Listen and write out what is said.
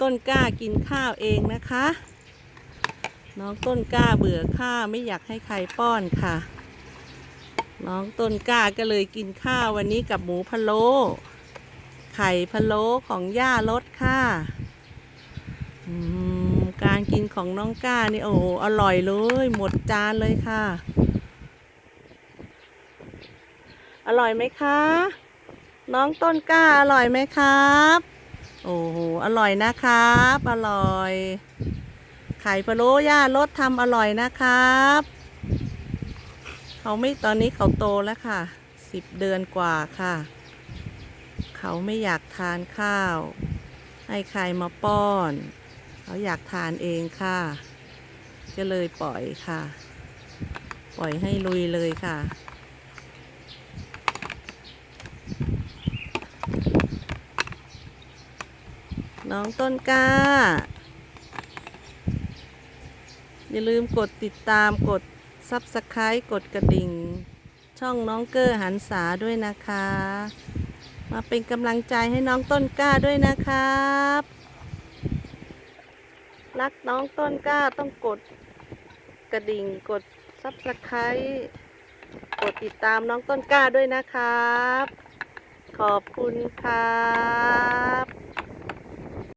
ต้นกล้ากินข้าวเองนะคะ น้องต้นกล้าเบื่อข้าวไม่อยากให้ใครป้อนค่ะ น้องต้นกล้าก็เลยกินข้าววันนี้กับหมูพะโล้ไข่พะโล้ของย่ารสค่ะการกินของน้องกล้านี่โอ้โหอร่อยเลย หมดจานเลยค่ะ อร่อยไหมคะ น้องต้นกล้าอร่อยไหมครับ โอ้โห อร่อยนะครับ อร่อย ไข่พะโล้ย่ารสทำอร่อยนะครับ เขาไม่ตอนนี้เขาโตแล้วค่ะ สิบเดือนกว่าค่ะ เขาไม่อยากทานข้าว ให้ใครมาป้อน เขาอยากทานเองค่ะ ก็เลยปล่อยค่ะ ปล่อยให้ลุยเลยค่ะ น้องต้นกล้า อย่าลืมกดติดตามกด Subscribe กดกระดิ่ง ช่องน้องเกอร์หันษาด้วยนะคะ มาเป็นกำลังใจให้น้องต้นกล้าด้วยนะครับ รักน้องต้นกล้าต้องกดกระดิ่งกด Subscribe กดติดตามน้องต้นกล้าด้วยนะครับ ขอบคุณครับ